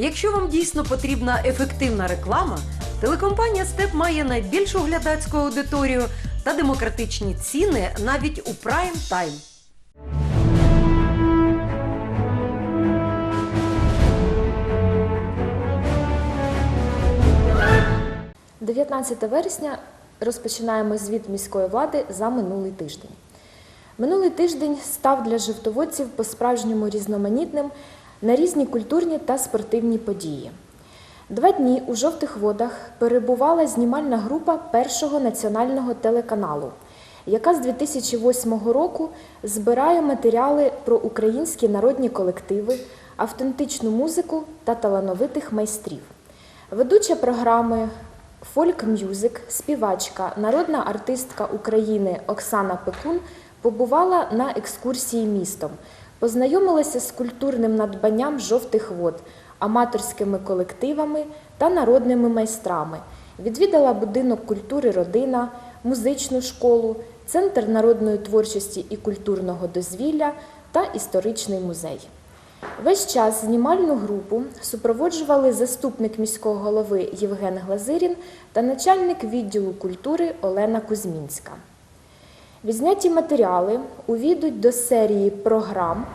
Якщо вам дійсно потрібна ефективна реклама, телекомпанія Степ має найбільшу глядацьку аудиторію та демократичні ціни навіть у прайм тайм. 19 вересня розпочинаємо звіт міської влади за минулий тиждень. Минулий тиждень став для жовтоводців по-справжньому різноманітним на різні культурні та спортивні події. Два дні у жовтих водах перебувала знімальна група першого національного телеканалу, яка з 2008 року збирає матеріали про українські народні колективи, автентичну музику та талановитих майстрів. Ведуча програми Фольк Мюзик, співачка, народна артистка України Оксана Пекун побувала на екскурсії містом, познайомилася з культурним надбанням жовтих вод, аматорськими колективами та народними майстрами. Відвідала будинок культури Родина, музичну школу, центр народної творчості і культурного дозвілля та історичний музей. Весь час знімальну групу супроводжували заступник міського голови Євген Глазирін та начальник відділу культури Олена Кузьмінська. Відзняті матеріали увійдуть до серії програм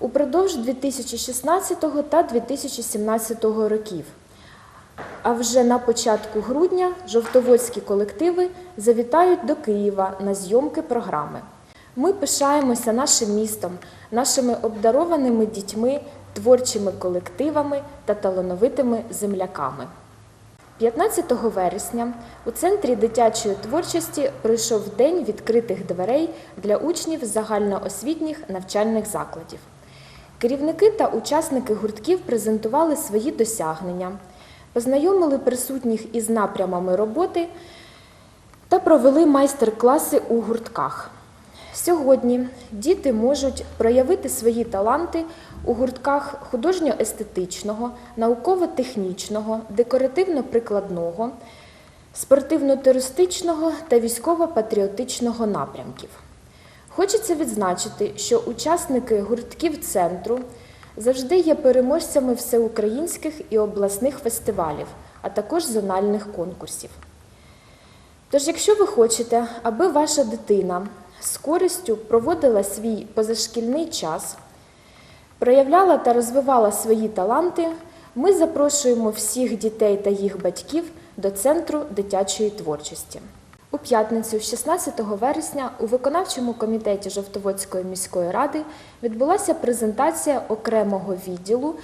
упродовж 2016 та 2017 років. А вже на початку грудня жовтоводські колективи завітають до Києва на зйомки програми. Ми пишаємося нашим містом, нашими обдарованими дітьми, творчими колективами та талановитими земляками. 15 вересня у центрі дитячої творчості пройшов день відкритих дверей для учнів загальноосвітніх навчальних закладів. Керівники та учасники гуртків презентували свої досягнення, познайомили присутніх із напрямами роботи та провели майстер-класи у гуртках. Сьогодні діти можуть проявити свої таланти у гуртках художньо-естетичного, науково-технічного, декоративно-прикладного, спортивно-туристичного та військово-патріотичного напрямків. Хочеться відзначити, що учасники гуртків центру завжди є переможцями всеукраїнських і обласних фестивалів, а також зональних конкурсів. Тож, якщо ви хочете, аби ваша дитина з користю проводила свій позашкільний час, проявляла та розвивала свої таланти, ми запрошуємо всіх дітей та їх батьків до Центру дитячої творчості. У п'ятницю, 16 вересня, у виконавчому комітеті Жовтоводської міської ради відбулася презентація окремого відділу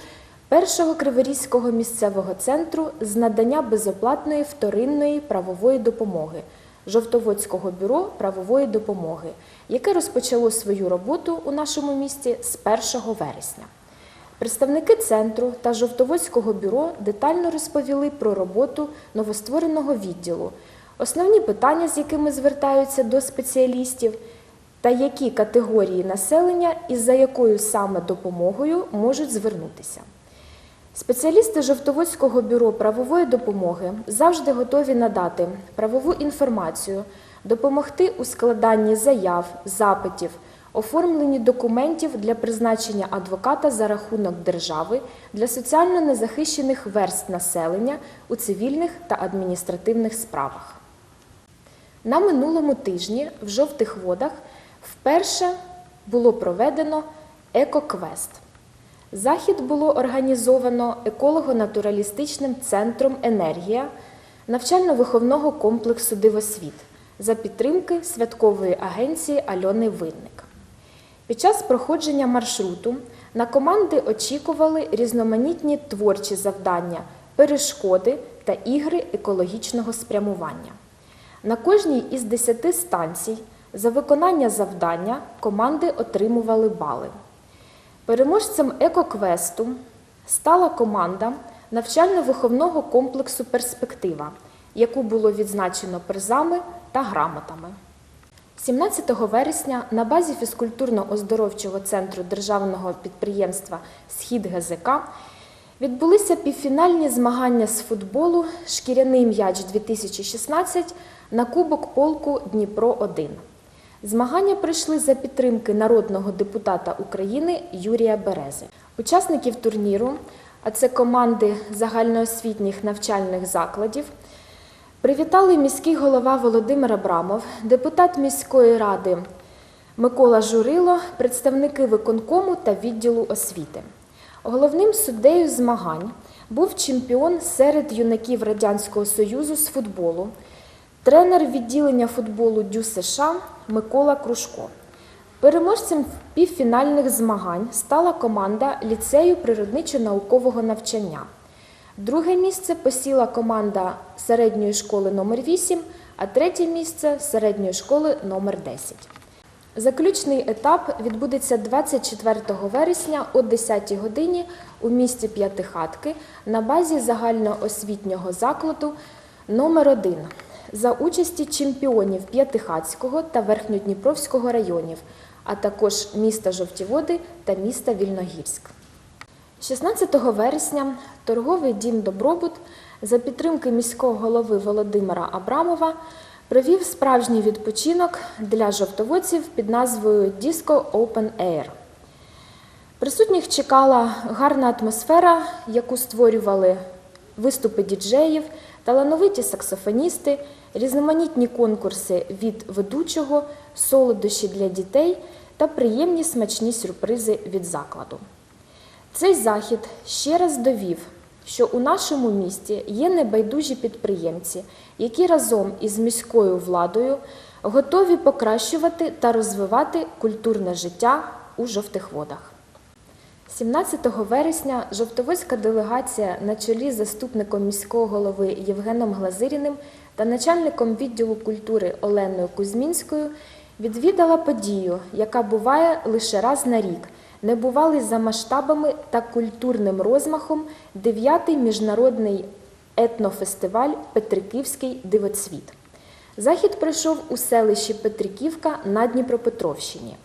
першого Криворізького місцевого центру з надання безоплатної вторинної правової допомоги Жовтоводського бюро правової допомоги, яке розпочало свою роботу у нашому місті з 1 вересня. Представники центру та Жовтоводського бюро детально розповіли про роботу новоствореного відділу, основні питання, з якими звертаються до спеціалістів, та які категорії населення і за якою саме допомогою можуть звернутися. Спеціалісти Жовтоводського бюро правової допомоги завжди готові надати правову інформацію, допомогти у складанні заяв, запитів, оформленні документів для призначення адвоката за рахунок держави для соціально незахищених верст населення у цивільних та адміністративних справах. На минулому тижні в жовтих водах вперше було проведено екоквест. Захід було організовано еколого-натуралістичним центром Енергія навчально-виховного комплексу Дивосвіт за підтримки святкової агенції Альони Винник. Під час проходження маршруту на команди очікували різноманітні творчі завдання, перешкоди та ігри екологічного спрямування. На кожній із 10 станцій за виконання завдання команди отримували бали. Переможцем екоквесту стала команда навчально-виховного комплексу Перспектива, яку було відзначено призами та грамотами. 17 вересня на базі фізкультурно-оздоровчого центру державного підприємства Схід ГЗК відбулися півфінальні змагання з футболу Шкіряний м'яч 2016 на Кубок полку Дніпро 1 Змагання пройшли за підтримки народного депутата України Юрія Берези. Учасників турніру а це команди загальноосвітніх навчальних закладів, привітали міський голова Володимир Абрамов, депутат міської ради Микола Журило, представники виконкому та відділу освіти. Головним суддею змагань був чемпіон серед юнаків Радянського Союзу з футболу, тренер відділення футболу ДЮ США Микола Кружко. Переможцем півфінальних змагань стала команда ліцею природничо-наукового навчання. Друге місце посіла команда середньої школи номер 8, а третє місце середньої школи номер 10. Заключний етап відбудеться 24 вересня о 10 годині у місті П'ятихатки на базі загальноосвітнього закладу номер 1 за участі чемпіонів П'ятихатського та Верхньодніпровського районів, а також міста Жовтіводи та міста Вільногірськ. 16 вересня торговий дім Добробут за підтримки міського голови Володимира Абрамова провів справжній відпочинок для жовтоводців під назвою Disco Open Air. Присутніх чекала гарна атмосфера, яку створювали виступи діджеїв, талановиті саксофоністи, різноманітні конкурси від ведучого, солодощі для дітей та приємні смачні сюрпризи від закладу. Цей захід ще раз довів, що у нашому місті є небайдужі підприємці, які разом із міською владою готові покращувати та розвивати культурне життя у жовтих водах. 17 вересня жовтоводська делегація на чолі з заступником міського голови Євгеном Глазиріним та начальником відділу культури Оленою Кузьмінською відвідала подію, яка буває лише раз на рік, небувалий за масштабами та культурним розмахом 9-й міжнародний етнофестиваль Петриківський дивоцвіт. Захід пройшов у селищі Петриківка на Дніпропетровщині.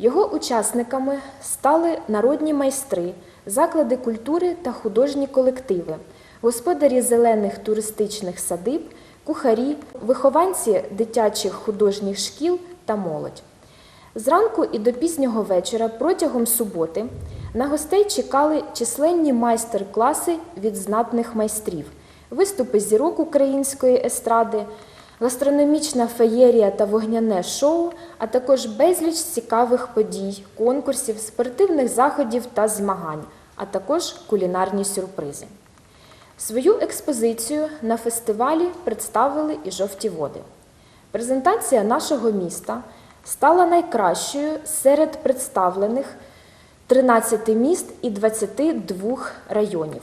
Його учасниками стали народні майстри, заклади культури та художні колективи, господарі зелених туристичних садиб, кухарі, вихованці дитячих художніх шкіл та молодь. Зранку і до пізнього вечора протягом суботи на гостей чекали численні майстер-класи від знатних майстрів, виступи зірок української естради, гастрономічна феєрія та вогняне шоу, а також безліч цікавих подій, конкурсів, спортивних заходів та змагань, а також кулінарні сюрпризи. Свою експозицію на фестивалі представили і жовті води. Презентація нашого міста стала найкращою серед представлених 13 міст і 22 районів.